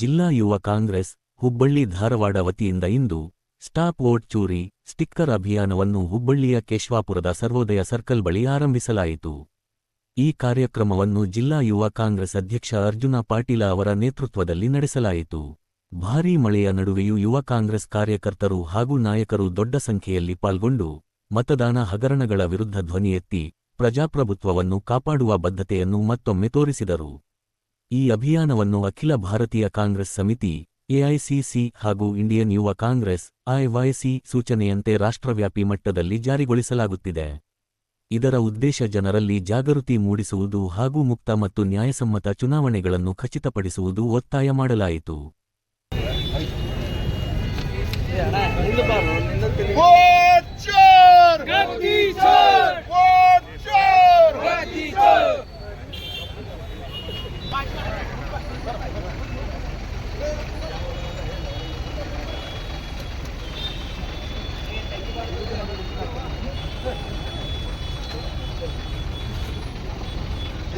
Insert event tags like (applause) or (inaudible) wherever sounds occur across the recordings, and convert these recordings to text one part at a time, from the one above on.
ಜಿಲ್ಲಾ ಯುವ ಕಾಂಗ್ರೆಸ್, ಹುಬ್ಬಳ್ಳಿ ಧಾರವಾಡ ವತಿಯಿಂದ ಇಂದು ಸ್ಟಾಪ್ ವೋಟ್ ಚೂರಿ ಸ್ಟಿಕ್ಕರ್ ಅಭಿಯಾನವನ್ನು ಹುಬ್ಬಳ್ಳಿಯ ಕೇಶವಾಪುರದ ಸರ್ವೋದಯ ಸರ್ಕಲ್ ಬಳಿ ಆರಂಭಿಸಲಾಯಿತು. ಈ ಕಾರ್ಯಕ್ರಮವನ್ನು ಜಿಲ್ಲಾ ಯುವ ಕಾಂಗ್ರೆಸ್ ಅಧ್ಯಕ್ಷ ಅರ್ಜುನ ಪಾಟೀಲ ಅವರ ನೇತೃತ್ವದಲ್ಲಿ ನಡೆಸಲಾಯಿತು. ಭಾರೀ ಮಳೆಯ ನಡುವೆಯೂ ಯುವ ಕಾಂಗ್ರೆಸ್ ಕಾರ್ಯಕರ್ತರು ಹಾಗೂ ನಾಯಕರು ದೊಡ್ಡ ಸಂಖ್ಯೆಯಲ್ಲಿ ಪಾಲ್ಗೊಂಡು ಮತದಾನ ಹಗರಣಗಳ ವಿರುದ್ಧ ಧ್ವನಿ ಎತ್ತಿ ಪ್ರಜಾಪ್ರಭುತ್ವವನ್ನು ಕಾಪಾಡುವ ಬದ್ಧತೆಯನ್ನು ಮತ್ತೊಮ್ಮೆ ತೋರಿಸಿದರು. ಈ ಅಭಿಯಾನವನ್ನು ಅಖಿಲ ಭಾರತೀಯ ಕಾಂಗ್ರೆಸ್ ಸಮಿತಿ ಎಐಸಿಸಿ ಹಾಗೂ ಇಂಡಿಯನ್ ಯುವ ಕಾಂಗ್ರೆಸ್ ಐವೈಸಿ ಸೂಚನೆಯಂತೆ ರಾಷ್ಟ್ರವ್ಯಾಪಿ ಮಟ್ಟದಲ್ಲಿ ಜಾರಿಗೊಳಿಸಲಾಗುತ್ತಿದೆ. ಇದರ ಉದ್ದೇಶ ಜನರಲ್ಲಿ ಜಾಗೃತಿ ಮೂಡಿಸುವುದು ಹಾಗೂ ಮುಕ್ತ ಮತ್ತು ನ್ಯಾಯಸಮ್ಮತ ಚುನಾವಣೆಗಳನ್ನು ಖಚಿತಪಡಿಸುವುದು ಒತ್ತಾಯ ಮಾಡಲಾಯಿತು.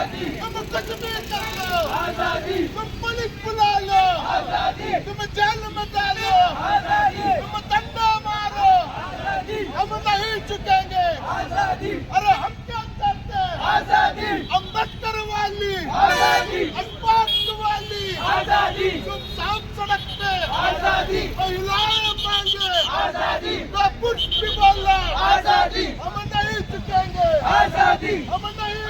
आज़ादी। कुछ भी करो आज़ादी। तुम पुलिस बुला लो आज़ादी। तुम्हें जेल में डालो आज़ादी। तुम डंडा मारो हम नहीं चुकेंगे। आज़ादी। अरे हम क्या करते आज़ादी। अंबेडकर वाली। आज़ादी। वाली। आज़ादी। तुम सांप सड़कते आज़ादी। महिलाएँ आज़ादी। मैं कुछ भी बोल रहा आज़ादी। हम नहीं चुकेंगे। आज़ादी। हम नहीं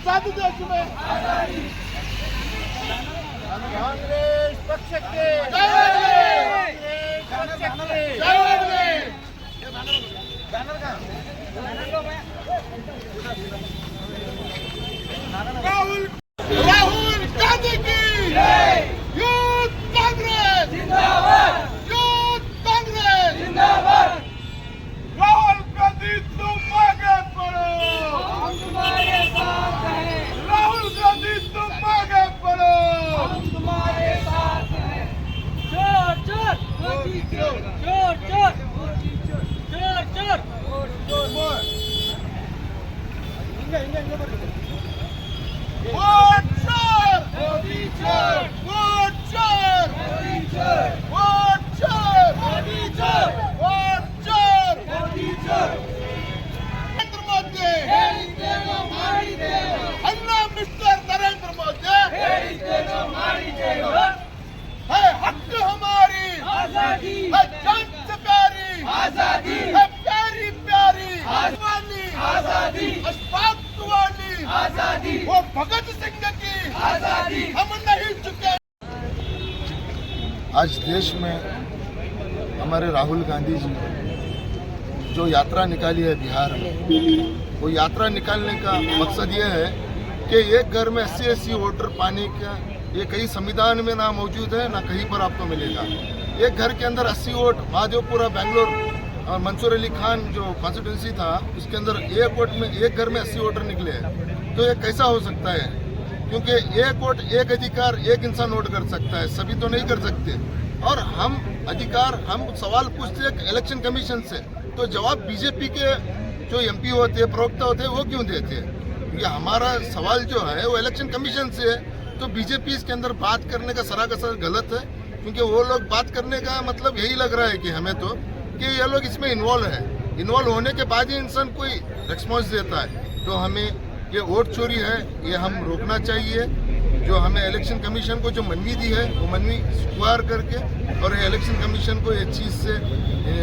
आजादी देश में कांग्रेस पक्ष के बैनर का आज देश में हमारे राहुल गांधी जी जो यात्रा निकाली है बिहार में, वो यात्रा निकालने का मकसद ये है कि एक घर में अस्सी अस्सी वोटर पाने का, ये कहीं संविधान में ना मौजूद है, ना कहीं पर आपको मिलेगा। एक घर के अंदर 80 वोट महादेवपुरा, बेंगलोर और मंसूर अली खान जो कॉन्स्टिट्यूंसी था, उसके अंदर एक वोट में, एक घर में 80 वोटर निकले तो ये कैसा हो सकता है? क्योंकि एक वोट एक अधिकार एक इंसान वोट कर सकता है, सभी तो नहीं कर सकते। और हम अधिकार, हम सवाल पूछते हैं इलेक्शन कमीशन से तो जवाब बीजेपी के जो एमपी होते हैं प्रवक्ता होते हैं वो क्यों देते? हैं क्योंकि हमारा सवाल जो है, वो इलेक्शन कमीशन से है तो बीजेपी इसके अंदर बात करने का सरासर गलत है, क्योंकि वो लोग बात करने का मतलब यही लग रहा है कि हमें तो कि ये लोग इसमें इन्वॉल्व है। इन्वॉल्व होने के बाद ही इंसान कोई रिस्पॉन्स देता है तो हमें ये वोट चोरी है ये हम रोकना चाहिए। जो हमें इलेक्शन कमीशन को जो मनवी दी है वो मनवी स्क्वायर करके और इलेक्शन कमीशन को ये चीज़ से ए,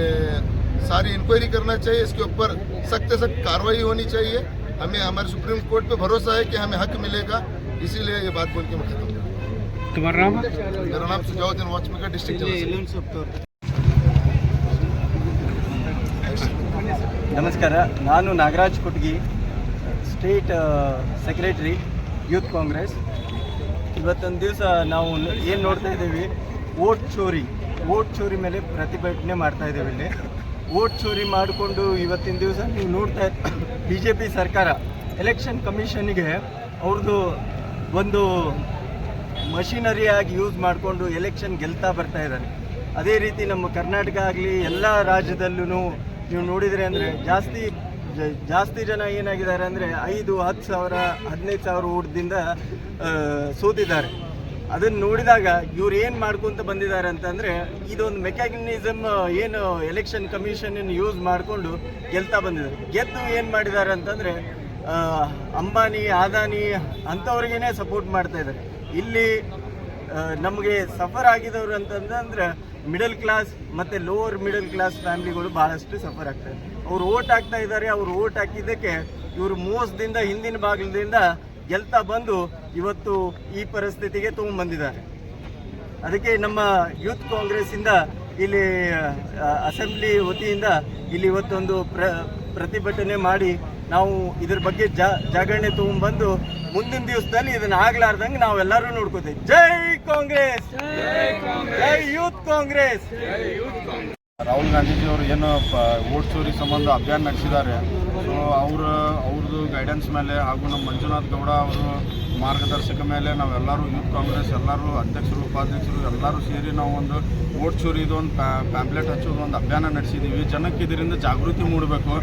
सारी इंक्वायरी करना चाहिए। इसके ऊपर सख्त सख्त कार्रवाई होनी चाहिए। हमें हमारे सुप्रीम कोर्ट पे भरोसा है कि हमें हक मिलेगा इसीलिए ये बात बोल के मैं खत्म नाम? मेरा नाम सुजाउद्दीन डिस्ट्रिक्ट नमस्कार नानू Nagaraj Kutagi. State secretary, youth Congress. ಇವತ್ತೊಂದು ದಿವಸ ನಾವು ಏನು ನೋಡ್ತಾ ಇದ್ದೀವಿ? ಓಟ್ ಚೋರಿ. ಓಟ್ ಚೋರಿ ಮೇಲೆ ಪ್ರತಿಭಟನೆ ಮಾಡ್ತಾ ಇದ್ದೇವೆ ಇಲ್ಲಿ. ಓಟ್ ಚೋರಿ ಮಾಡಿಕೊಂಡು ಇವತ್ತಿನ ದಿವಸ ನೀವು ನೋಡ್ತಾ (coughs) ಬಿ ಜೆ ಪಿ ಸರ್ಕಾರ, ಎಲೆಕ್ಷನ್ ಕಮಿಷನ್ಗೆ ಅವ್ರದ್ದು ಒಂದು ಮಷಿನರಿಯಾಗಿ ಯೂಸ್ ಮಾಡಿಕೊಂಡು ಎಲೆಕ್ಷನ್ ಗೆಲ್ತಾ ಬರ್ತಾ ಇದ್ದಾರೆ. ಅದೇ ರೀತಿ ನಮ್ಮ ಕರ್ನಾಟಕ ಆಗಲಿ, ಎಲ್ಲ ರಾಜ್ಯದಲ್ಲೂ ನೀವು ನೋಡಿದರೆ ಅಂದರೆ ಜಾಸ್ತಿ ಜಾಸ್ತಿ ಜನ ಏನಾಗಿದ್ದಾರೆ ಅಂದರೆ ಐದು, ಹತ್ತು ಸಾವಿರ, ಹದಿನೈದು ಸಾವಿರ ಊಟದಿಂದ ಸೋತಿದ್ದಾರೆ. ಅದನ್ನು ನೋಡಿದಾಗ ಇವ್ರು ಏನು ಮಾಡ್ಕೊಂತ ಬಂದಿದ್ದಾರೆ ಅಂತಂದರೆ ಇದೊಂದು ಮೆಕ್ಯಾನಿಸಮ್ ಏನು ಎಲೆಕ್ಷನ್ ಕಮಿಷನ್ ಯೂಸ್ ಮಾಡಿಕೊಂಡು ಗೆಲ್ತಾ ಬಂದಿದ್ದಾರೆ. ಗೆದ್ದು ಏನು ಮಾಡಿದ್ದಾರೆ ಅಂತಂದರೆ ಅಂಬಾನಿ ಆದಾನಿ ಅಂಥವ್ರಿಗೇನೆ ಸಪೋರ್ಟ್ ಮಾಡ್ತಾ ಇದ್ದಾರೆ. ಇಲ್ಲಿ ನಮಗೆ ಸಫರ್ ಆಗಿದವರು ಅಂತಂದ್ರೆ ಮಿಡಲ್ ಕ್ಲಾಸ್ ಮತ್ತು ಲೋವರ್ ಮಿಡಲ್ ಕ್ಲಾಸ್ ಫ್ಯಾಮಿಲಿಗಳು ಭಾಳಷ್ಟು ಸಫರ್ ಆಗ್ತಾರೆ ಅವ್ರು ಓಟ್ ಹಾಕ್ತಾ ಇದ್ದಾರೆ, ಅವ್ರು ಓಟ್ ಹಾಕಿದ್ದಕ್ಕೆ ಇವರು ಮೋಸದಿಂದ, ಹಿಂದಿನ ಬಾಗಿಲದಿಂದ ಗೆಲ್ತಾ ಬಂದು ಇವತ್ತು ಈ ಪರಿಸ್ಥಿತಿಗೆ ತೊಗೊಂಬಂದಿದ್ದಾರೆ ಅದಕ್ಕೆ ನಮ್ಮ ಯೂತ್ ಕಾಂಗ್ರೆಸ್ಸಿಂದ ಇಲ್ಲಿ ಅಸೆಂಬ್ಲಿ ವತಿಯಿಂದ ಇಲ್ಲಿ ಇವತ್ತೊಂದು ಪ್ರ, ಪ್ರತಿಭಟನೆ ಮಾಡಿ ನಾವು ಇದ್ರ ಬಗ್ಗೆ ಜಾಗರಣೆ ಜಾಗರಣೆ ತಗೊಂಡ್ಬಂದು ಮುಂದಿನ ದಿವಸದಲ್ಲಿ ಇದನ್ನ ಆಗ್ಲಾರ್ದಂಗೆ ನಾವೆಲ್ಲರೂ ನೋಡ್ಕೋತೀವಿ. ಜೈ ಕಾಂಗ್ರೆಸ್! ಜೈ ಯೂತ್ ಕಾಂಗ್ರೆಸ್! ರಾಹುಲ್ ಗಾಂಧೀಜಿಯವರು ಏನು ಓಟ್ ವೋಟ್ ಚೋರಿ ಸಂಬಂಧ ಅಭಿಯಾನ ನಡೆಸಿದ್ದಾರೆ. ಸೊ ಅವರು ಅವ್ರದ್ದು ಗೈಡೆನ್ಸ್ ಮೇಲೆ ಹಾಗೂ ನಮ್ಮ ಮಂಜುನಾಥ್ ಗೌಡ ಅವರು ಮಾರ್ಗದರ್ಶಕ ಮೇಲೆ ನಾವೆಲ್ಲರೂ ಯೂತ್ ಕಾಂಗ್ರೆಸ್ ಎಲ್ಲರೂ ಅಧ್ಯಕ್ಷರು ಉಪಾಧ್ಯಕ್ಷರು ಎಲ್ಲರೂ ಸೇರಿ ನಾವು ಒಂದು ಚೂರಿ ಇದೊಂದು ಪ್ಯಾ ಪ್ಯಾಂಪ್ಲೆಟ್ ಹಚ್ಚೋದು ಒಂದು ಅಭಿಯಾನ ನಡೆಸಿದ್ದೀವಿ ಜನಕ್ಕೆ ಇದರಿಂದ ಜಾಗೃತಿ ಮೂಡಬೇಕು.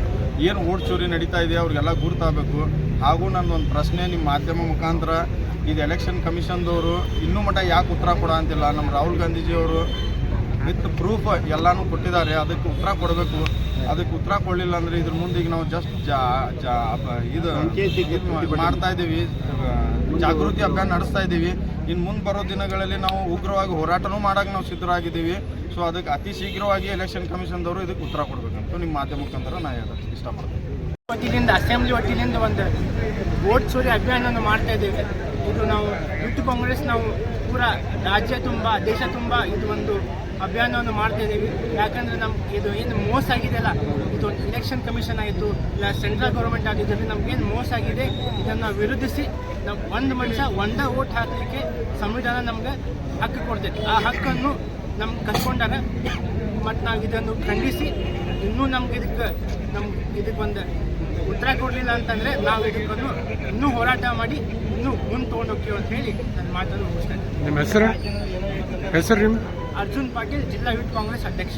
ಏನು ಓಟ್ ಚೂರಿ ನಡೀತಾ ಇದೆ ಅವ್ರಿಗೆಲ್ಲ ಗುರುತಾಗಬೇಕು. ಹಾಗೂ ನನ್ನೊಂದು ಪ್ರಶ್ನೆ ನಿಮ್ಮ ಮಾಧ್ಯಮ ಮುಖಾಂತರ ಇದು ಎಲೆಕ್ಷನ್ ಕಮಿಷನ್ದವರು ಇನ್ನೂ ಮಟ್ಟ ಯಾಕೆ ಉತ್ತರ ಕೊಡ ಅಂತಿಲ್ಲ? ನಮ್ಮ ರಾಹುಲ್ ಗಾಂಧೀಜಿಯವರು ವಿತ್ ಪ್ರೂಫ್ ಎಲ್ಲನೂ ಕೊಟ್ಟಿದ್ದಾರೆ. ಅದಕ್ಕೆ ಉತ್ತರ ಕೊಡಬೇಕು. ಅದಕ್ಕೆ ಉತ್ತರ ಕೊಡಲಿಲ್ಲ ಅಂದ್ರೆ ಇದ್ರ ಮುಂದೆ ಈಗ ನಾವು ಜಸ್ಟ್ ಜಾ ಇದು ಮಾಡ್ತಾ ಇದ್ದೀವಿ ಜಾಗೃತಿ ಅಭಿಯಾನ ನಡೆಸ್ತಾ ಇದ್ದೀವಿ. ಇನ್ನು ಮುಂದೆ ಬರೋ ದಿನಗಳಲ್ಲಿ ನಾವು ಉಗ್ರವಾಗಿ ಹೋರಾಟನೂ ಮಾಡೋಕೆ ನಾವು ಸಿದ್ಧರಾಗಿದ್ದೀವಿ. ಸೊ ಅದಕ್ಕೆ ಅತಿ ಶೀಘ್ರವಾಗಿ ಎಲೆಕ್ಷನ್ ಕಮಿಷನ್ದವರು ಇದಕ್ಕೆ ಉತ್ತರ ಕೊಡಬೇಕಂತ ನಿಮ್ಮ ಮಾಧ್ಯಮ ಮುಖಾಂತರ ನಾನು ಹೇಳಕ್ಕೆ ಇಷ್ಟಪಡ್ತೀನಿ. ವತಿಯಿಂದ ಅಸೆಂಬ್ಲಿ ವತಿಯಿಂದ ಒಂದು ವೋಟ್ ಚೋರಿ ಅಭಿಯಾನವನ್ನು ಮಾಡ್ತಾ ಇದ್ದೇವೆ. ಇದು ನಾವು ಯೂತ್ ಕಾಂಗ್ರೆಸ್, ನಾವು ಪೂರ ರಾಜ್ಯ ತುಂಬ, ದೇಶ ತುಂಬ ಇದು ಒಂದು ಅಭಿಯಾನವನ್ನು ಮಾಡ್ತಾ ಇದ್ದೀವಿ. ಯಾಕಂದರೆ ನಮ್ಮ ಇದು ಏನು ಮೋಸ ಆಗಿದೆಯಲ್ಲ ಇದು ಎಲೆಕ್ಷನ್ ಕಮಿಷನ್ ಆಯಿತು ಇಲ್ಲ ಸೆಂಟ್ರಲ್ ಗೌರ್ಮೆಂಟ್ ಆಗಿದ್ದರೆ ಏನು ಮೋಸ ಆಗಿದೆ, ಇದನ್ನು ವಿರೋಧಿಸಿ ನಾವು ಒಂದು ಮನುಷ್ಯ ಒಂದ ಓಟ್ ಹಾಕಲಿಕ್ಕೆ ಸಂವಿಧಾನ ನಮ್ಗೆ ಹಕ್ಕು ಕೊಡ್ತೈತೆ. ಆ ಹಕ್ಕನ್ನು ನಮ್ಗೆ ಕಟ್ಕೊಂಡಾಗ ಮತ್ತು ನಾವು ಇದನ್ನು ಖಂಡಿಸಿ ಇನ್ನೂ ನಮ್ಗೆ ಇದಕ್ಕೆ ನಮ್ಗೆ ಇದಕ್ಕೆ ಒಂದು ಉತ್ತರ ಕೊಡಲಿಲ್ಲ ಅಂತಂದರೆ ನಾವು ಇದಕ್ಕೊಂದು ಇನ್ನೂ ಹೋರಾಟ ಮಾಡಿ ಇನ್ನೂ ಮುಂದೆ ತೊಗೊಂಡು ಹೋಗ್ತೀವಿ ಅಂತ ಹೇಳಿ ನನ್ನ ಮಾತನ್ನು ಮುಗಿಸ್ತೇನೆ ನಿಮ್ಮ ಹೆಸರು? ಹೆಸರು ನಿಮ್ಮ? ಅರ್ಜುನ್ ಪಾಟೀಲ್ ಜಿಲ್ಲಾ ಯೂತ್ ಕಾಂಗ್ರೆಸ್ ಅಧ್ಯಕ್ಷ.